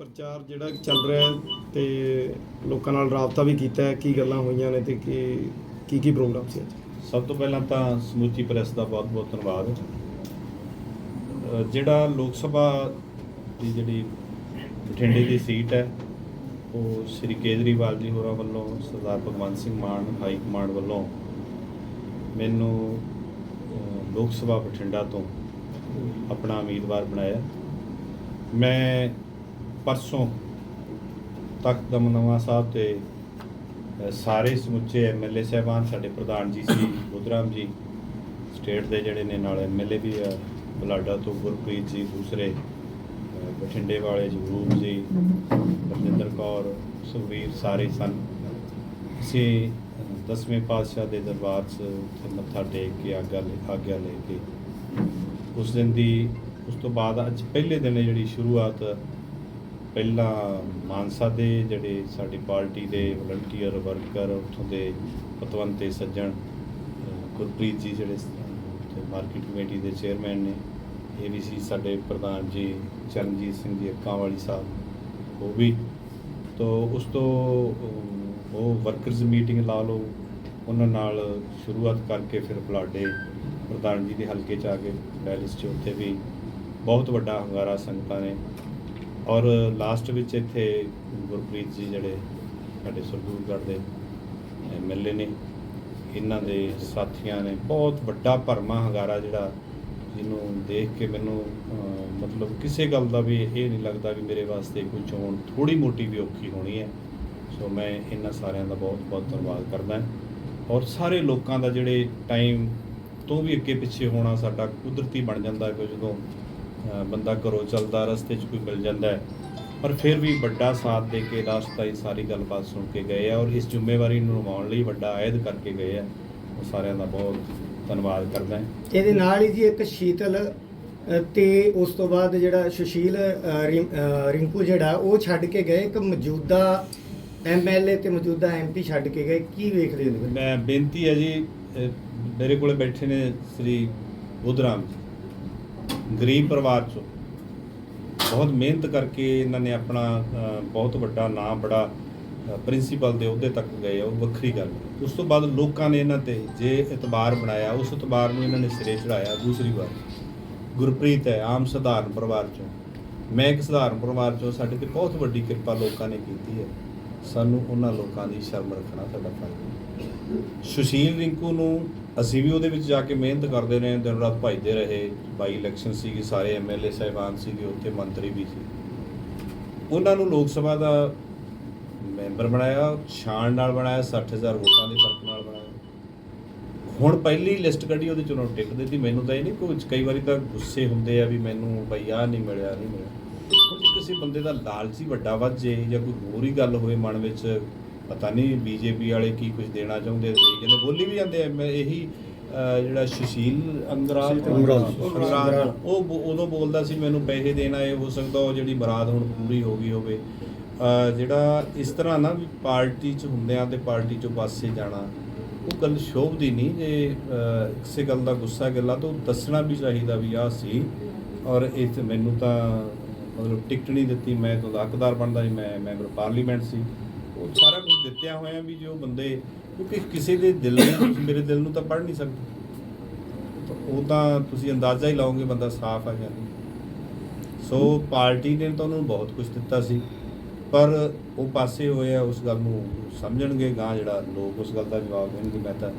ਪ੍ਰਚਾਰ ਜਿਹੜਾ ਚੱਲ ਰਿਹਾ ਹੈ ਤੇ ਲੋਕਾਂ ਨਾਲ ਰਾਬਤਾ ਵੀ ਕੀਤਾ ਹੈ, ਕੀ ਗੱਲਾਂ ਹੋਈਆਂ ਨੇ ਤੇ ਕੀ ਕੀ ਕੀ ਪ੍ਰੋਗਰਾਮ ਸੀ ਅੱਜ? ਸਭ ਤੋਂ ਪਹਿਲਾਂ ਤਾਂ ਸਮੁੱਚੀ ਪ੍ਰੈਸ ਦਾ ਬਹੁਤ-ਬਹੁਤ ਧੰਨਵਾਦ। ਜਿਹੜਾ ਲੋਕ ਸਭਾ ਦੀ ਜਿਹੜੀ ਬਠਿੰਡੇ ਦੀ ਸੀਟ ਹੈ, ਉਹ ਸ੍ਰੀ ਕੇਜਰੀਵਾਲ ਜੀ ਹੋਰਾਂ ਵੱਲੋਂ, ਸਰਦਾਰ ਭਗਵੰਤ ਸਿੰਘ ਮਾਨ, ਹਾਈ ਕਮਾਂਡ ਵੱਲੋਂ ਮੈਨੂੰ ਲੋਕ ਸਭਾ ਬਠਿੰਡਾ ਤੋਂ ਆਪਣਾ ਉਮੀਦਵਾਰ ਬਣਾਇਆ। ਮੈਂ ਪਰਸੋਂ ਤਖਤ ਦਮਨਵਾ ਸਾਹਿਬ ਤੇ ਸਾਰੇ ਸਮੁੱਚੇ ਐਮਐਲਏ ਸਾਹਿਬਾਨ ਸਾਡੇ ਪ੍ਰਧਾਨ ਜੀ ਸੀ, ਬੁੱਧਰਾਮ ਜੀ, ਸਟੇਟ ਦੇ ਜਿਹੜੇ ਨੇ ਨਾਲ ਐਮਐਲਏ ਵੀ ਆ, ਬਲਾਡਾ ਤੋਂ ਗੁਰਪ੍ਰੀਤ ਜੀ, ਦੂਸਰੇ ਬਠਿੰਡੇ ਵਾਲੇ ਜਗਰੂਪ ਜੀ, ਬਰਜਿੰਦਰ ਕੌਰ ਸੁਖਵੀਰ ਸਾਰੇ ਸਨ। ਅਸੀਂ ਦਸਵੇਂ ਪਾਤਸ਼ਾਹ ਦੇ ਦਰਬਾਰ 'ਚ ਉੱਥੇ ਮੱਥਾ ਟੇਕ ਕੇ ਆਗਿਆ ਲੈ ਆਗਿਆ ਲੈ ਕੇ, ਉਸ ਦਿਨ ਦੀ, ਉਸ ਤੋਂ ਬਾਅਦ ਅੱਜ ਪਹਿਲੇ ਦਿਨ ਜਿਹੜੀ ਸ਼ੁਰੂਆਤ ਪਹਿਲਾਂ ਮਾਨਸਾ ਦੇ ਜਿਹੜੇ ਸਾਡੀ ਪਾਰਟੀ ਦੇ ਵਲੰਟੀਅਰ, ਵਰਕਰ, ਉੱਥੋਂ ਦੇ ਪਤਵੰਤੇ, ਸੱਜਣ ਗੁਰਪ੍ਰੀਤ ਜੀ ਜਿਹੜੇ ਮਾਰਕੀਟ ਕਮੇਟੀ ਦੇ ਚੇਅਰਮੈਨ ਨੇ, ਇਹ ਵੀ ਸੀ ਸਾਡੇ ਪ੍ਰਧਾਨ ਜੀ ਚਰਨਜੀਤ ਸਿੰਘ ਜੀ ਅੱਕਾਂ ਵਾਲੀ ਸਾਹਿਬ, ਉਹ ਵੀ। ਤੋਂ ਉਸ ਤੋਂ ਉਹ ਵਰਕਰਸ ਮੀਟਿੰਗ ਲਾ ਲਓ, ਉਹਨਾਂ ਨਾਲ ਸ਼ੁਰੂਆਤ ਕਰਕੇ ਫਿਰ ਬਲਾਡੇ, ਪ੍ਰਧਾਨ ਜੀ ਦੇ ਹਲਕੇ ਚ ਆ ਕੇ, ਪੈਲਸ ਚ ਉੱਥੇ ਵੀ ਬਹੁਤ ਵੱਡਾ ਹੰਗਾਰਾ ਸੰਗਤਾਂ ਨੇ। ਔਰ ਲਾਸਟ ਵਿੱਚ ਇੱਥੇ ਗੁਰਪ੍ਰੀਤ ਜੀ ਜਿਹੜੇ ਸਾਡੇ ਸਰਦੂਲਗੜ੍ਹ ਦੇ ਐਮਐਲਏ ਨੇ, ਇਹਨਾਂ ਦੇ ਸਾਥੀਆਂ ਨੇ ਬਹੁਤ ਵੱਡਾ ਭਰਮਾ ਹੰਗਾਰਾ ਜਿਹੜਾ ਇਹਨੂੰ ਦੇਖ ਕੇ ਮੈਨੂੰ ਮਤਲਬ ਕਿਸੇ ਗੱਲ ਦਾ ਵੀ ਇਹ ਨਹੀਂ ਲੱਗਦਾ ਵੀ ਮੇਰੇ ਵਾਸਤੇ ਕੋਈ ਚੋਣ ਥੋੜੀ ਮੋਟੀ ਵੀ ਔਖੀ ਹੋਣੀ ਹੈ। ਸੋ ਮੈਂ ਇਹਨਾਂ ਸਾਰਿਆਂ ਦਾ ਬਹੁਤ ਬਹੁਤ ਧੰਨਵਾਦ ਕਰਦਾ ਔਰ ਸਾਰੇ ਲੋਕਾਂ ਦਾ ਜਿਹੜੇ ਟਾਈਮ ਤੋਂ ਵੀ ਅੱਗੇ ਪਿੱਛੇ ਹੋਣਾ ਸਾਡਾ ਕੁਦਰਤੀ ਬਣ ਜਾਂਦਾ ਹੈ ਕਿ ਜਦੋਂ ਬੰਦਾ ਘਰੋਂ ਚੱਲਦਾ ਰਸਤੇ 'ਚ ਕੋਈ ਮਿਲ ਜਾਂਦਾ ਪਰ ਫਿਰ ਵੀ ਵੱਡਾ ਸਾਥ ਦੇ ਕੇ ਲਾਸਟ ਤਾਈਂ ਸਾਰੀ ਗੱਲਬਾਤ ਸੁਣ ਕੇ ਗਏ ਆ ਔਰ ਇਸ ਜ਼ਿੰਮੇਵਾਰੀ ਨੂੰ ਨਿਭਾਉਣ ਲਈ ਵੱਡਾ ਅਹਿਦ ਕਰਕੇ ਗਏ ਆ। ਉਹ ਸਾਰਿਆਂ ਦਾ ਬਹੁਤ ਧੰਨਵਾਦ ਕਰਦਾ ਹਾਂ। ਇਹਦੇ ਨਾਲ ਹੀ ਜੀ ਇੱਕ ਸ਼ੀਤਲ ਤੇ ਉਸ ਤੋਂ ਬਾਅਦ ਜਿਹੜਾ ਸੁਸ਼ੀਲ ਰਿੰਕੂ ਜਿਹੜਾ ਉਹ ਛੱਡ ਕੇ ਗਏ। ਇੱਕ ਮੌਜੂਦਾ ਐਮਐਲਏ ਤੇ ਮੌਜੂਦਾ ਐਮਪੀ ਛੱਡ ਕੇ ਗਏ। ਕੀ ਵੇਖਦੇ ਹੋ? ਮੈਂ ਬੇਨਤੀ ਹੈ ਜੀ ਮੇਰੇ ਕੋਲੇ ਬੈਠੇ ਨੇ ਸ੍ਰੀ ਬੁੱਧਰਾਮ ਜੀ। ਗਰੀਬ ਪਰਿਵਾਰ ਚੋਂ ਬਹੁਤ ਮਿਹਨਤ ਕਰਕੇ ਇਹਨਾਂ ਨੇ ਆਪਣਾ ਬਹੁਤ ਵੱਡਾ ਨਾਮ ਬੜਾ ਪ੍ਰਿੰਸੀਪਲ ਦੇ ਅਹੁਦੇ ਤੱਕ ਗਏ ਆ, ਉਹ ਵੱਖਰੀ ਗੱਲ। ਹੈ। ਉਸ ਤੋਂ ਬਾਅਦ ਲੋਕਾਂ ਨੇ ਇਹਨਾਂ ਤੇ ਜੇ ਇਤਬਾਰ ਬਣਾਇਆ ਉਸ ਇਤਬਾਰ ਨੂੰ ਇਹਨਾਂ ਨੇ ਸਿਰੇ ਚੜਾਇਆ ਦੂਸਰੀ ਵਾਰ ਗੁਰਪ੍ਰੀਤ ਹੈ ਆਮ ਸਧਾਰਨ ਪਰਿਵਾਰ ਚੋਂ। ਮੈਂ ਇੱਕ ਸਧਾਰਨ ਪਰਿਵਾਰ ਚੋਂ ਸਾਡੇ ਤੇ ਬਹੁਤ ਵੱਡੀ ਕਿਰਪਾ ਲੋਕਾਂ ਨੇ ਕੀਤੀ ਹੈ। ਸਾਨੂੰ ਉਹਨਾਂ ਲੋਕਾਂ ਦੀ ਸ਼ਰਮ ਰੱਖਣਾ ਸਾਡਾ ਫਰਜ਼ ਹੈ। ਸੁਸ਼ੀਲ ਰਿੰਕੂ ਨੂੰ ਅਸੀਂ ਵੀ ਉਹਦੇ ਵਿੱਚ ਜਾ ਕੇ ਮਿਹਨਤ ਕਰਦੇ ਰਹੇ, ਦਿਨ ਰਾਤ ਭਜਦੇ ਰਹੇ। ਬਾਈ ਇਲੈਕਸ਼ਨ ਸੀਗੀ, ਸਾਰੇ ਐਮਐਲਏ ਸਾਹਿਬਾਨ ਸੀਗੇ, ਉੱਥੇ ਮੰਤਰੀ ਵੀ ਸੀ। ਉਹਨਾਂ ਨੂੰ ਲੋਕ ਸਭਾ ਦਾ ਮੈਂਬਰ ਬਣਾਇਆ ਛਾਣ ਨਾਲ ਬਣਾਇਆ 60000 ਵੋਟਾਂ ਦੇ ਫ਼ਰਕ ਨਾਲ ਬਣਾਇਆ। ਹੁਣ ਪਹਿਲੀ ਲਿਸਟ ਕੱਢੀ, ਉਹਦੇ ਚੋਂ ਟਿਕਟ ਦਿੱਤੀ। ਮੈਨੂੰ ਤਾਂ ਇਹ ਨਹੀਂ ਕੋਈ, ਕਈ ਵਾਰੀ ਤਾਂ ਗੁੱਸੇ ਹੁੰਦੇ ਆ ਵੀ ਮੈਨੂੰ ਬਈ ਆਹ ਨਹੀਂ ਮਿਲਿਆ ਨਹੀਂ ਮਿਲਿਆ। ਕਿਸੇ ਬੰਦੇ ਦਾ ਲਾਲਚ ਹੀ ਵੱਡਾ ਵੱਧ ਜੇ ਜਾਂ ਕੋਈ ਹੋਰ ਹੀ ਗੱਲ ਹੋਏ ਮਨ ਵਿੱਚ ਪਤਾ ਨਹੀਂ ਬੀਜੇਪੀ ਵਾਲੇ ਕੀ ਕੁਝ ਦੇਣਾ ਚਾਹੁੰਦੇ ਆ ਦੇਈ ਜਾਂਦੇ ਬੋਲੀ ਵੀ ਜਾਂਦੇ ਆ। ਮੈਂ ਇਹੀ ਜਿਹੜਾ ਸੁਸ਼ੀਲ। ਅੰਗਰਾਲ, ਉਹ ਉਦੋਂ ਬੋਲਦਾ ਸੀ ਮੈਨੂੰ ਪੈਸੇ ਦੇਣਾ ਇਹ ਹੋ ਸਕਦਾ ਉਹ ਜਿਹੜੀ ਮੁਰਾਦ ਹੁਣ ਪੂਰੀ ਹੋ ਗਈ ਹੋਵੇ। ਜਿਹੜਾ ਇਸ ਤਰ੍ਹਾਂ ਨਾ ਵੀ ਪਾਰਟੀ 'ਚ ਹੁੰਦਿਆਂ ਤੇ ਪਾਰਟੀ 'ਚੋਂ ਪਾਸੇ ਜਾਣਾ ਉਹ ਗੱਲ ਸ਼ੋਭਦੀ ਨਹੀਂ। ਜੇ ਕਿਸੇ ਗੱਲ ਦਾ ਗੁੱਸਾ ਗੱਲਾਂ ਤਾਂ ਦੱਸਣਾ ਵੀ ਚਾਹੀਦਾ ਵੀ ਆਹ ਸੀ। ਔਰ ਇਹ 'ਚ ਮੈਨੂੰ ਤਾਂ ਮਤਲਬ ਟਿਕਟ ਨਹੀਂ ਦਿੱਤੀ ਮੈਂ ਤਾਂ ਹੱਕਦਾਰ ਬਣਦਾ ਸੀ ਮੈਂ ਮੈਂਬਰ ਪਾਰਲੀਮੈਂਟ ਸੀ। ਸਾਰਾ ਕੁਝ ਦਿੱਤਿਆ ਹੋਇਆ ਵੀ ਜੋ ਬੰਦੇ ਕਿਉਂਕਿ ਕਿਸੇ ਦੇ ਦਿਲ ਨੂੰ ਮੇਰੇ ਦਿਲ ਨੂੰ ਤਾਂ ਪੜ੍ਹ ਨਹੀਂ ਸਕਦੇ। ਉਹ ਤਾਂ ਤੁਸੀਂ ਅੰਦਾਜ਼ਾ ਹੀ ਲਾਓਗੇ ਬੰਦਾ ਸਾਫ਼ ਆ ਨਹੀਂ ਸੋ ਪਾਰਟੀ ਨੇ ਤਾਂ ਉਹਨੂੰ ਬਹੁਤ ਕੁਝ ਦਿੱਤਾ ਸੀ ਪਰ ਉਹ ਪਾਸੇ ਹੋਏ ਆ ਉਸ ਗੱਲ ਨੂੰ ਸਮਝਣਗੇ ਗਾਂ ਜਿਹੜਾ ਲੋਕ ਉਸ ਗੱਲ ਦਾ ਜਵਾਬ ਦੇਣਗੇ ਮੈਂ ਤਾਂ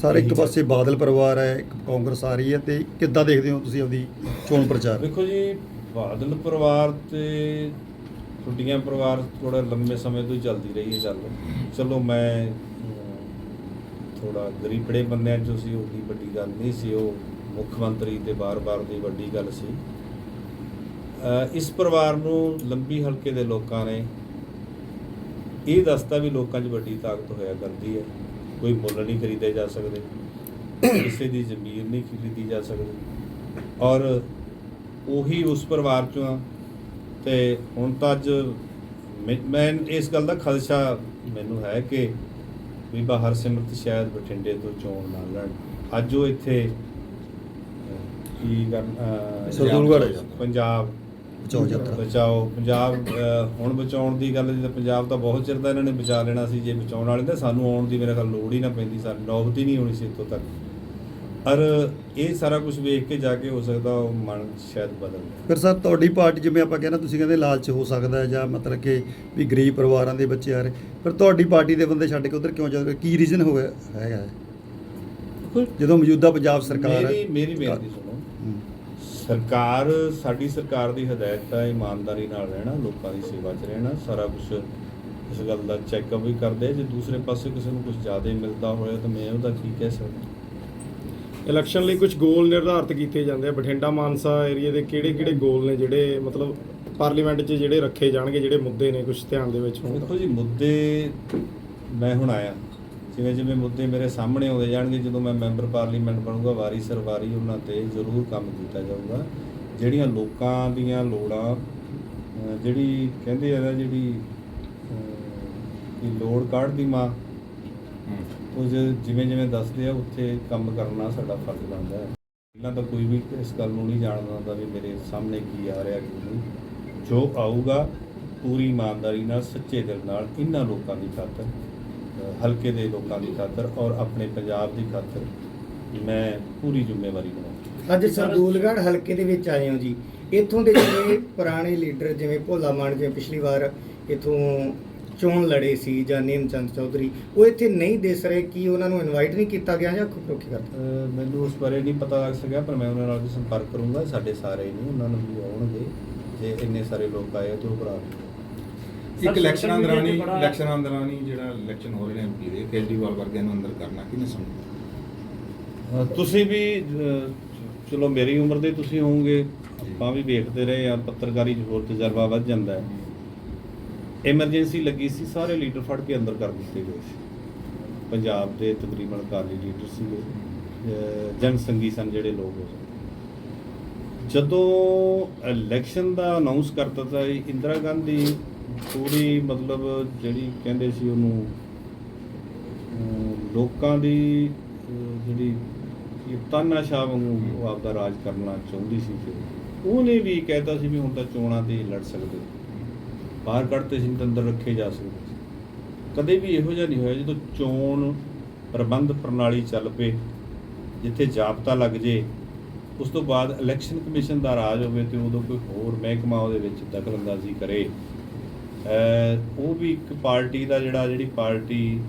ਸਰ ਇੱਕ ਪਾਸੇ ਬਾਦਲ ਪਰਿਵਾਰ ਹੈ ਇੱਕ ਕਾਂਗਰਸ ਆ ਰਹੀ ਹੈ ਤੇ ਕਿੱਦਾਂ ਦੇਖਦੇ ਹੋ ਤੁਸੀਂ ਆਪਦੀ ਚੋਣ ਪ੍ਰਚਾਰ? ਵੇਖੋ ਜੀ ਬਾਦਲ ਪਰਿਵਾਰ ਤੇ ਟੁੱਟੀਆਂ ਪਰਿਵਾਰ ਥੋੜਾ ਲੰਮੇ ਸਮੇਂ ਤੋਂ ਹੀ ਚੱਲਦੀ ਰਹੀ ਹੈ ਚੱਲ ਚਲੋ ਮੈਂ ਥੋੜਾ ਗਰੀਬੜੇ ਬੰਦਿਆਂ ਚੋਂ ਸੀ ਉਹਦੀ ਵੱਡੀ ਗੱਲ ਨਹੀਂ ਸੀ, ਉਹ ਮੁੱਖ ਮੰਤਰੀ ਤੇ ਬਾਰ-ਬਾਰ ਦੀ ਵੱਡੀ ਗੱਲ ਸੀ। ਇਸ ਪਰਿਵਾਰ ਨੂੰ ਲੰਬੀ ਹਲਕੇ ਦੇ ਲੋਕਾਂ ਨੇ ਇਹ ਦੱਸਤਾ ਵੀ ਲੋਕਾਂ 'ਚ ਵੱਡੀ ਤਾਕਤ ਹੋਇਆ ਕਰਦੀ ਹੈ। ਕੋਈ ਮੁੱਲ ਨਹੀਂ ਖਰੀਦੇ ਜਾ ਸਕਦੇ। ਕਿਸੇ ਦੀ ਜ਼ਮੀਰ ਨਹੀਂ ਖਰੀਦੀ ਜਾ ਸਕਦੀ। ਔਰ ਉਹੀ ਉਸ ਪਰਿਵਾਰ ਚੋਂ ਤੇ ਹੁਣ ਤਾਂ ਅੱਜ ਮੈਂ- ਇਸ ਗੱਲ ਦਾ ਖਦਸ਼ਾ ਮੈਨੂੰ ਹੈ ਕਿ ਬੀਬਾ ਹਰਸਿਮਰਤ ਸ਼ਾਇਦ ਬਠਿੰਡੇ ਤੋਂ ਚੋਣ ਨਾ ਲੜਨ। ਅੱਜ ਉਹ ਇੱਥੇ ਕੀ ਕਰਨ। ਪੰਜਾਬ ਬਚਾਓ ਯਾਤਰਾ। ਬਚਾਓ। ਪੰਜਾਬ ਹੁਣ ਬਚਾਉਣ ਦੀ ਗੱਲ ਜਿੱਦਾਂ ਪੰਜਾਬ ਤਾਂ ਬਹੁਤ ਚਿਰ ਦਾ ਇਹਨਾਂ ਨੇ ਬਚਾ ਲੈਣਾ ਸੀ ਜੇ ਬਚਾਉਣ ਵਾਲੇ ਤਾਂ ਸਾਨੂੰ ਆਉਣ ਦੀ ਮੇਰੇ ਖਿਆਲ ਲੋੜ ਹੀ ਨਾ ਪੈਂਦੀ ਸਾਨੂੰ ਨੌਬਤ ਹੀ ਨਹੀਂ ਹੋਣੀ ਸੀ ਇੱਥੋਂ ਤੱਕ। ਪਰ ਇਹ ਸਾਰਾ ਕੁਝ ਵੇਖ ਕੇ ਜਾ ਕੇ ਹੋ ਸਕਦਾ ਉਹ ਮਨ ਸ਼ਾਇਦ ਬਦਲ ਜਾਏ। ਫਿਰ ਸਰ ਤੁਹਾਡੀ ਪਾਰਟੀ ਜਿਵੇਂ ਆਪਾਂ ਕਹਿੰਦੇ ਤੁਸੀਂ ਕਹਿੰਦੇ ਲਾਲਚ ਹੋ ਸਕਦਾ ਹੈ ਜਾਂ ਮਤਲਬ ਕਿ ਵੀ ਗਰੀਬ ਪਰਿਵਾਰਾਂ ਦੇ ਬੱਚੇ ਆ ਰਹੇ। ਪਰ ਤੁਹਾਡੀ ਪਾਰਟੀ ਦੇ ਬੰਦੇ ਛੱਡ ਕੇ ਉਧਰ ਕਿਉਂ ਜਾਂਦੇ? ਕੀ ਰੀਜ਼ਨ ਹੋਇਆ ਹੈਗਾ? ਹੈ? ਜਦੋਂ ਮੌਜੂਦਾ ਪੰਜਾਬ ਸਰਕਾਰ ਹੈ। ਮੇਰੀ ਮੇਰੀ ਬੇਨਤੀ ਸੁਣੋ। ਹੂੰ। ਸਰਕਾਰ ਸਾਡੀ ਸਰਕਾਰ ਦੀ ਹਦਾਇਤ ਹੈ ਇਮਾਨਦਾਰੀ ਨਾਲ ਰਹਿਣਾ ਲੋਕਾਂ ਦੀ ਸੇਵਾ 'ਚ ਰਹਿਣਾ ਸਾਰਾ ਕੁਝ ਇਸ ਗੱਲ ਦਾ ਚੈੱਕਅਪ ਵੀ ਕਰਦੇ। ਜੇ ਦੂਸਰੇ ਪਾਸੇ ਕਿਸੇ ਨੂੰ ਕੁਝ ਜ਼ਿਆਦਾ ਮਿਲਦਾ ਹੋਇਆ ਤਾਂ ਮੈਂ ਉਹਦਾ ਕੀ ਕਹਿ ਸਕਦਾ? ਇਲੈਕਸ਼ਨ ਲਈ ਕੁਝ ਗੋਲ ਨਿਰਧਾਰਿਤ ਕੀਤੇ ਜਾਂਦੇ ਆ। ਬਠਿੰਡਾ ਮਾਨਸਾ ਏਰੀਆ ਦੇ ਕਿਹੜੇ ਕਿਹੜੇ ਗੋਲ ਨੇ ਜਿਹੜੇ ਮਤਲਬ ਪਾਰਲੀਮੈਂਟ 'ਚ ਜਿਹੜੇ ਰੱਖੇ ਜਾਣਗੇ ਜਿਹੜੇ ਮੁੱਦੇ ਨੇ ਕੁਝ ਧਿਆਨ ਦੇ ਵਿੱਚ ਹੋਣ? ਦੇਖੋ ਜੀ ਮੁੱਦੇ ਮੈਂ ਹੁਣ ਆਇਆ। ਜਿਵੇਂ ਜਿਵੇਂ ਮੁੱਦੇ ਮੇਰੇ ਸਾਹਮਣੇ ਆਉਂਦੇ ਜਾਣਗੇ ਜਦੋਂ ਮੈਂ ਮੈਂਬਰ ਪਾਰਲੀਮੈਂਟ ਬਣੂਗਾ ਵਾਰੀ ਸਰ ਵਾਰੀ ਉਹਨਾਂ ਤੇ ਜ਼ਰੂਰ ਕੰਮ ਕੀਤਾ ਜਾਊਗਾ। ਜਿਹੜੀਆਂ ਲੋਕਾਂ ਦੀਆਂ ਲੋੜਾਂ ਜਿਹੜੀ ਕਹਿੰਦੇ ਆ ਨਾ ਜਿਹੜੀ ਲੋੜ ਕਾਢ ਦੀ ਮਾਂ? ਉਹ ਜਿਵੇਂ ਜਿਵੇਂ ਦੱਸਦੇ ਆ, ਉੱਥੇ ਕੰਮ ਕਰਨਾ ਸਾਡਾ ਫਰਜ਼ ਬਣਦਾ ਹੈ। ਪਹਿਲਾਂ ਤਾਂ ਕੋਈ ਵੀ ਇਸ ਗੱਲ ਨੂੰ ਨਹੀਂ ਜਾਣਦਾ ਹੁੰਦਾ ਵੀ ਮੇਰੇ ਸਾਹਮਣੇ ਕੀ ਆ ਰਿਹਾ, ਕੀ ਨਹੀਂ। ਜੋ ਆਊਗਾ, ਪੂਰੀ ਇਮਾਨਦਾਰੀ ਨਾਲ, ਸੱਚੇ ਦਿਲ ਨਾਲ ਇਹਨਾਂ ਲੋਕਾਂ ਦੀ ਖਾਤਰ ਹਲਕੇ ਦੇ ਲੋਕਾਂ ਦੀ ਖਾਤਰ ਔਰ ਆਪਣੇ ਪੰਜਾਬ ਦੀ ਖਾਤਰ ਮੈਂ ਪੂਰੀ ਜ਼ਿੰਮੇਵਾਰੀ ਨਿਭਾਉਂਗਾ ਅੱਜ ਸਰਦੂਲਗੜ੍ਹ ਹਲਕੇ ਦੇ ਵਿੱਚ ਆਏ ਹੋ ਜੀ। ਇੱਥੋਂ ਦੇ ਜਿਹੜੇ ਪੁਰਾਣੇ ਲੀਡਰ, ਜਿਵੇਂ ਭੋਲਾ ਮਾਨ, ਜਿਵੇਂ ਪਿਛਲੀ ਵਾਰ ਇੱਥੋਂ ਚੋਣ ਲੜੇ ਸੀ ਜਾਂ ਨੇਮ ਚੰਦ ਚੌਧਰੀ ਉਹ ਇੱਥੇ ਨਹੀਂ ਦਿਸ ਰਹੇ ਕੀ ਉਹਨਾਂ ਨੂੰ ਇਨਵਾਈਟ ਨਹੀਂ ਕੀਤਾ ਗਿਆ ਜਾਂ ਖੁਫਰੋਖੀ ਕਰਤਾ? ਮੈਨੂੰ ਉਸ ਬਾਰੇ ਨਹੀਂ ਪਤਾ ਲੱਗ ਸਕਿਆ ਪਰ ਮੈਂ ਉਹਨਾਂ ਨਾਲ ਵੀ ਸੰਪਰਕ ਕਰੂੰਗਾ ਸਾਡੇ ਸਾਰੇ ਹੀ ਨੇ ਉਹਨਾਂ ਨੂੰ ਵੀ ਆਉਣਗੇ ਜੇ ਇੰਨੇ ਸਾਰੇ ਲੋਕ ਆਏ ਤੇ ਉਹ ਭਰਾ ਇੱਕ ਇਲੈਕਸ਼ਨਾਂ ਦੌਰਾਨ ਹੀ ਇਲੈਕਸ਼ਨਾਂ ਦੌਰਾਨ ਹੀ ਜਿਹੜਾ ਇਲੈਕਸ਼ਨ ਹੋ ਰਹੇ ਨੇ ਐਮਪੀ ਦੇ ਕੇਜਰੀਵਾਲ ਵਰਗਿਆਂ ਨੂੰ ਅੰਦਰ ਕਰਨਾ ਕਿਹਨੇ ਸਮਝਦਾ ਅ, ਤੁਸੀਂ ਵੀ ਚਲੋ ਮੇਰੀ ਉਮਰ ਦੇ ਤੁਸੀਂ ਹੋਵੋਗੇ ਆਪਾਂ ਵੀ ਵੇਖਦੇ ਰਹੇ ਆ ਪੱਤਰਕਾਰੀ 'ਚ ਹੋਰ ਤਜਰਬਾ ਵੱਧ ਜਾਂਦਾ ਹੈ। ਐਮਰਜੈਂਸੀ ਲੱਗੀ ਸੀ, ਸਾਰੇ ਲੀਡਰ ਫੜ ਕੇ ਅੰਦਰ ਕਰ ਦਿੱਤੇ ਗਏ ਸੀ। ਪੰਜਾਬ ਦੇ ਤਕਰੀਬਨ ਅਕਾਲੀ ਲੀਡਰ ਸੀਗੇ ਜਨ ਸੰਗੀ ਸਨ ਜਿਹੜੇ ਲੋਕ ਉਹ ਜਦੋਂ ਇਲੈਕਸ਼ਨ ਦਾ ਅਨਾਉਂਸ ਕਰਤਾ ਤਾਂ ਇੰਦਰਾ ਗਾਂਧੀ ਪੂਰੀ ਮਤਲਬ ਜਿਹੜੀ ਕਹਿੰਦੇ ਸੀ ਉਹਨੂੰ ਲੋਕਾਂ ਦੀ ਜਿਹੜੀ ਤਾਨਾਸ਼ਾਹ ਵਾਂਗੂ ਉਹ ਆਪਦਾ ਰਾਜ ਕਰਨਾ ਚਾਹੁੰਦੀ ਸੀ। ਤੇ ਉਹਨੇ ਵੀ ਕਹਿਤਾ ਸੀ ਵੀ ਹੁਣ ਤਾਂ ਚੋਣਾਂ ਤੇ ਲੜ ਸਕਦੇ। ਬਾਹਰ ਕੱਢਤੇ ਸੀ ਅੰਦਰ ਰੱਖੇ ਜਾ ਸਕਦੇ ਸੀ। ਕਦੇ ਵੀ ਇਹੋ ਜਿਹਾ ਨਹੀਂ ਹੋਇਆ ਜਦੋਂ ਚੋਣ ਪ੍ਰਬੰਧ ਪ੍ਰਣਾਲੀ ਚੱਲ ਪਏ, ਜਿੱਥੇ ਜਾਬਤਾ ਲੱਗ ਜੇ, ਉਸ ਤੋਂ ਬਾਅਦ ਇਲੈਕਸ਼ਨ ਕਮਿਸ਼ਨ ਦਾ ਰਾਜ ਹੋਵੇ ਤੇ ਉਦੋਂ ਕੋਈ ਹੋਰ ਮਹਿਕਮਾ ਉਹਦੇ ਵਿੱਚ ਦਖਲਅੰਦਾਜ਼ੀ ਕਰੇ। ਉਹ ਵੀ ਇੱਕ ਪਾਰਟੀ ਦਾ ਜਿਹੜਾ, ਜਿਹੜੀ ਪਾਰਟੀ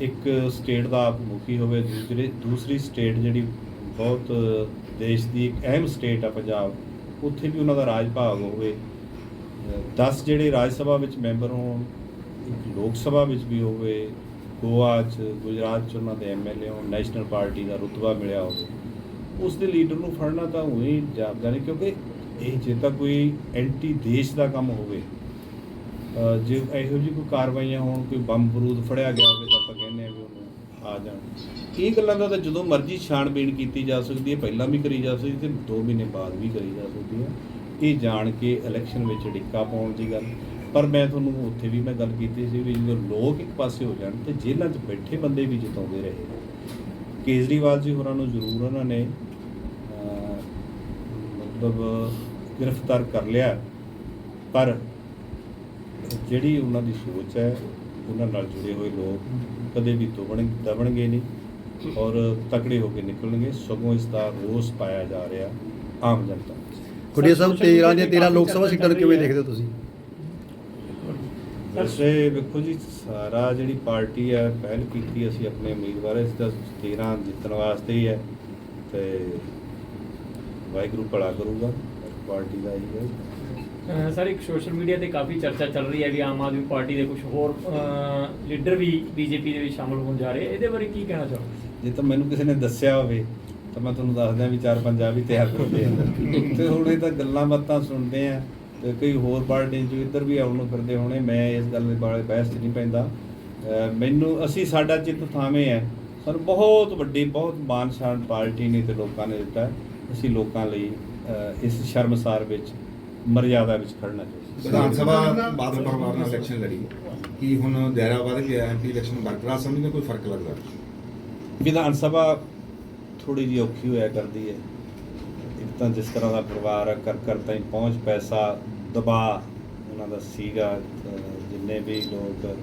ਇੱਕ ਸਟੇਟ ਦਾ ਆਪ ਮੁਖੀ ਹੋਵੇ, ਦੂਸਰੇ, ਦੂਸਰੀ ਸਟੇਟ ਜਿਹੜੀ ਬਹੁਤ ਦੇਸ਼ ਦੀ ਇੱਕ ਅਹਿਮ ਸਟੇਟ ਆ ਪੰਜਾਬ, ਉੱਥੇ ਵੀ ਉਹਨਾਂ ਦਾ ਰਾਜ ਭਾਗ ਹੋਵੇ। 10 ਜਿਹੜੇ ਰਾਜ ਸਭਾ ਵਿੱਚ ਮੈਂਬਰ ਹੋਣ, ਇੱਕ ਲੋਕ ਸਭਾ ਵਿੱਚ ਵੀ ਹੋਵੇ, ਗੋਆ ਚ, ਗੁਜਰਾਤ ਚ ਉਹਨਾਂ ਦੇ ਐਮਐਲਏ ਹੋਣ, ਨੈਸ਼ਨਲ ਪਾਰਟੀ ਦਾ ਰੁਤਬਾ ਮਿਲਿਆ ਹੋਵੇ, ਉਸ ਦੇ ਲੀਡਰ ਨੂੰ ਫੜਨਾ ਤਾਂ ਉਹੀ ਜਾਪਦਾ ਨਹੀਂ, ਕਿਉਂਕਿ ਇਹ ਜੇ ਤਾਂ ਕੋਈ ਐਂਟੀ ਦੇਸ਼ ਦਾ ਕੰਮ ਹੋਵੇ ਜੇ ਇਹੋ ਜਿਹੀ ਕੋਈ ਕਾਰਵਾਈਆਂ ਹੋਣ, ਕੋਈ ਬੰਬ ਬਰੂਦ ਫੜਿਆ ਗਿਆ ਹੋਵੇ, ਤਾਂ ਆਪਾਂ ਕਹਿੰਦੇ ਆ ਵੀ ਉਹਨੂੰ ਆ ਜਾਣ। ਇਹ ਗੱਲਾਂ ਦਾ ਤਾਂ ਜਦੋਂ ਮਰਜ਼ੀ ਛਾਣਬੀਣ ਕੀਤੀ ਜਾ ਸਕਦੀ ਹੈ, ਪਹਿਲਾਂ ਵੀ ਕਰੀ ਜਾ ਸਕਦੀ ਤੇ 2 ਮਹੀਨੇ ਬਾਅਦ ਵੀ ਕਰੀ ਜਾ ਸਕਦੀ ਹੈ। ਇਹ ਜਾਣ ਕੇ ਇਲੈਕਸ਼ਨ ਵਿੱਚ ਡਿੱਕਾ ਪਾਉਣ ਦੀ ਗੱਲ। ਪਰ ਮੈਂ ਤੁਹਾਨੂੰ ਉੱਥੇ ਵੀ ਮੈਂ ਗੱਲ ਕੀਤੀ ਸੀ ਵੀ ਜਦੋਂ ਲੋਕ ਇੱਕ ਪਾਸੇ ਹੋ ਜਾਣ ਤੇ ਜੇਲ੍ਹਾਂ 'ਚ ਬੈਠੇ ਬੰਦੇ ਵੀ ਜਿਤਾਉਂਦੇ ਰਹੇ। ਕੇਜਰੀਵਾਲ ਜੀ ਹੋਰਾਂ ਨੂੰ ਜ਼ਰੂਰ ਉਹਨਾਂ ਨੇ ਮਤਲਬ ਗ੍ਰਿਫਤਾਰ ਕਰ ਲਿਆ। ਪਰ ਜਿਹੜੀ ਉਹਨਾਂ ਦੀ ਸੋਚ ਹੈ, ਉਹਨਾਂ ਨਾਲ ਜੁੜੇ ਹੋਏ ਲੋਕ ਕਦੇ ਵੀ ਦਬਣ, ਦਬਣਗੇ ਨਹੀਂ ਔਰ ਤਕੜੇ ਹੋ ਕੇ ਨਿਕਲਣਗੇ। ਸਗੋਂ ਇਸ ਦਾ ਰੋਸ ਪਾਇਆ ਜਾ ਰਿਹਾ ਆਮ ਜਨਤਾ ਵਿੱਚ। ਖੁੱਡੀਆ ਸਾਹਿਬ social media 13 ਦੀਆਂ ਤੇ 13 ਲੋਕ ਸਭਾ ਸੀਟਾਂ ਨੂੰ ਕਿਵੇਂ ਦੇਖਦੇ ਹੋ ਤੁਸੀਂ? ਵੈਸੇ ਵੇਖੋ ਜੀ ਸਾਰਾ ਜਿਹੜੀ ਪਾਰਟੀ ਹੈ ਪਹਿਲ ਕੀਤੀ ਅਸੀਂ ਆਪਣੇ ਉਮੀਦਵਾਰ ਇਸ ਦਾ 13 ਜਿੱਤਣ ਵਾਸਤੇ ਹੀ ਹੈ ਤੇ ਵਾਹਿਗੁਰੂ ਭਲਾ ਕਰੂਗਾ ਪਾਰਟੀ ਦਾ ਹੀ। ਹੈ ਸਰ ਇੱਕ ਸੋਸ਼ਲ ਮੀਡੀਆ ਤੇ ਕਾਫੀ ਚਰਚਾ ਚੱਲ ਰਹੀ ਹੈ ਵੀ ਆਮ ਆਦਮੀ ਪਾਰਟੀ ਦੇ ਕੁਝ ਹੋਰ ਲੀਡਰ ਵੀ ਬੀਜੇਪੀ ਦੇ ਵਿੱਚ ਸ਼ਾਮਲ ਹੋਣ ਜਾ ਰਹੇ। ਇਹਦੇ ਬਾਰੇ ਕੀ ਕਹਿਣਾ ਚਾਹੋਗੇ? ਜੇ ਤਾਂ ਮੈਨੂੰ ਕਿਸੇ ਨੇ ਦੱਸਿਆ ਹੋਵੇ ਤਾਂ ਮੈਂ ਤੁਹਾਨੂੰ ਦੱਸ ਦਿਆਂ ਵੀ ਚਾਰ ਪੰਜਾਬ ਵੀ ਤਿਆਰ ਕਰਦੇ ਆ। ਤੇ ਹੁਣ ਇਹ ਤਾਂ ਗੱਲਾਂ ਬਾਤਾਂ ਸੁਣਦੇ ਆ ਤੇ ਕਈ ਹੋਰ ਪਾਰਟੀ ਜੋ ਇੱਧਰ ਵੀ ਆਉਣ ਨੂੰ ਫਿਰਦੇ ਹੋਣੇ ਮੈਂ ਇਸ ਗੱਲ ਦੇ ਬਾਰੇ ਬਹਿਸ ਨਹੀਂ ਪੈਂਦਾ। ਮੈਨੂੰ ਅਸੀਂ ਸਾਡਾ ਚਿੱਤ ਥਾਵੇਂ ਹੈ ਸਾਨੂੰ ਬਹੁਤ ਵੱਡੀ ਬਹੁਤ ਮਾਨ ਸ਼ਾਨ ਪਾਰਟੀ ਨੇ ਤੇ ਲੋਕਾਂ ਨੇ ਦਿੱਤਾ। ਅਸੀਂ ਲੋਕਾਂ ਲਈ ਇਸ ਸ਼ਰਮਸਾਰ ਵਿੱਚ ਮਰਜ਼ਾਦਾ ਵਿੱਚ ਖੜਨਾ ਚਾਹੀਦਾ ਵਿਧਾਨ ਸਭਾ ਬਾਦਲ ਪਰਿਵਾਰ ਨਾਲ ਇਲੈਕਸ਼ਨ ਲੜੀ। ਕੀ ਹੁਣ ਵੱਧ ਗਿਆ ਐਮਪੀ ਇਲੈਕਸ਼ਨ ਬਰਕਰਾਰ ਸਮਝਦੇ ਕੋਈ ਫ਼ਰਕ ਲੱਗਦਾ? ਵਿਧਾਨ ਸਭਾ ਥੋੜੀ ਜਿਹੀ ਔਖੀ ਹੋਇਆ ਕਰਦੀ ਹੈ। ਇੱਕ ਤਾਂ ਜਿਸ ਤਰ੍ਹਾਂ ਦਾ ਪਰਿਵਾਰ ਆ, ਕਰ ਕਰ ਤਾਈਂ ਪਹੁੰਚ ਪੈਸਾ ਦਬਾਅ ਉਹਨਾਂ ਦਾ ਸੀਗਾ ਜਿੰਨੇ ਵੀ ਲੋਕ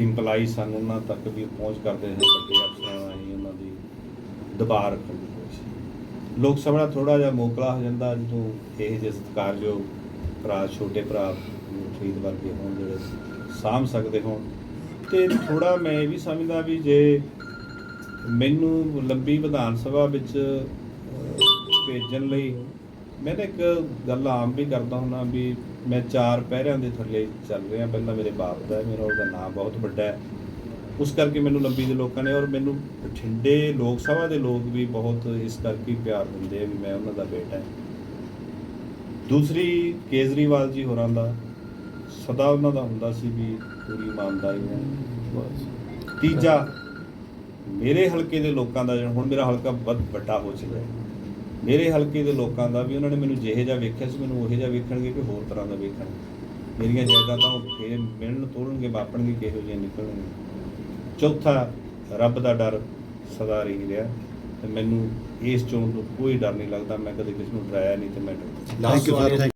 ਇੰਪਲਾਈ ਸਨ ਉਹਨਾਂ ਤੱਕ ਵੀ ਪਹੁੰਚ ਕਰਦੇ ਹਨ ਵੱਡੇ ਅਫਸਰਾਂ ਰਾਹੀਂ ਉਹਨਾਂ ਦੀ ਦਬਾਅ ਰੱਖਣ ਦੀ ਕੋਸ਼ਿਸ਼। ਲੋਕ ਸਭਾ ਥੋੜਾ ਜਿਹਾ ਮੋਕਲਾ ਹੋ ਜਾਂਦਾ ਜਦੋਂ ਇਹ ਜਿਹੇ ਸਤਿਕਾਰਯੋਗ ਭਰਾ ਛੋਟੇ ਭਰਾ ਫਰੀਦ ਵਰਗੇ ਹੋਣ ਜਿਹੜੇ ਸਾਂਭ ਸਕਦੇ ਹੋਣ। ਤੇ ਥੋੜਾ ਮੈਂ ਇਹ ਵੀ ਸਮਝਦਾ ਵੀ ਜੇ ਮੈਨੂੰ ਲੰਬੀ ਵਿਧਾਨ ਸਭਾ ਵਿੱਚ ਭੇਜਣ ਲਈ ਮੈਂ ਤਾਂ ਇੱਕ ਗੱਲ ਆਮ ਵੀ ਕਰਦਾ ਹੁੰਦਾ ਵੀ ਮੈਂ ਚਾਰ ਪਹਿਰਿਆਂ ਦੇ ਥੱਲੇ ਚੱਲ ਰਿਹਾ ਪਹਿਲਾਂ ਮੇਰੇ ਬਾਪ ਦਾ ਹੈ, ਮੇਰਾ ਉਹਦਾ ਨਾਮ ਬਹੁਤ ਵੱਡਾ ਹੈ। ਉਸ ਕਰਕੇ ਮੈਨੂੰ ਲੰਬੀ ਦੇ ਲੋਕਾਂ ਨੇ ਔਰ ਮੈਨੂੰ ਬਠਿੰਡੇ ਲੋਕ ਸਭਾ ਦੇ ਲੋਕ ਵੀ ਬਹੁਤ ਇਸ ਕਰਕੇ ਹੀ ਪਿਆਰ ਦਿੰਦੇ ਆ ਵੀ ਮੈਂ ਉਹਨਾਂ ਦਾ ਬੇਟਾ ਹਾਂ। ਦੂਸਰੀ ਕੇਜਰੀਵਾਲ ਜੀ ਹੋਰਾਂ ਦਾ ਸਦਾ ਉਹਨਾਂ ਦਾ ਹੁੰਦਾ ਸੀ ਵੀ ਪੂਰੀ ਇਮਾਨਦਾਰੀ ਨਾਲ। ਤੀਜਾ ਮੇਰੇ ਹਲਕੇ ਦੇ ਲੋਕਾਂ ਦਾ ਹੁਣ ਮੇਰਾ ਹਲਕਾ ਬਹੁਤ ਵੱਡਾ ਹੋ ਚੁੱਕਾ ਹੈ। ਮੇਰੇ ਹਲਕੇ ਦੇ ਲੋਕਾਂ ਦਾ ਵੀ ਉਹਨਾਂ ਨੇ ਮੈਨੂੰ ਜਿਹੇ ਜਿਹਾ ਵੇਖਿਆ ਸੀ ਮੈਨੂੰ ਉਹੇ ਜਿਹਾ ਵੇਖਣਗੇ ਕਿ ਹੋਰ ਤਰ੍ਹਾਂ ਦਾ ਵੇਖਣਗੇ ਮੇਰੀਆਂ ਜਾਇਦਾਦਾਂ ਉਹ ਫੇਰ ਮਿਲਣ ਤੋੜਨਗੇ ਮਾਪਣਗੇ ਕਿਹੋ ਜਿਹੀਆਂ ਨਿਕਲਣਗੇ ਚੌਥਾ ਰੱਬ ਦਾ ਡਰ ਸਦਾ ਰਹੀ ਰਿਹਾ। ਤੇ ਮੈਨੂੰ ਇਸ ਚੋਣ ਤੋਂ ਕੋਈ ਡਰ ਨਹੀਂ ਲੱਗਦਾ ਮੈਂ ਕਦੇ ਕਿਸੇ ਨੂੰ ਡਰਾਇਆ ਨਹੀਂ ਤੇ ਮੈਂ ਡਰਦਾ।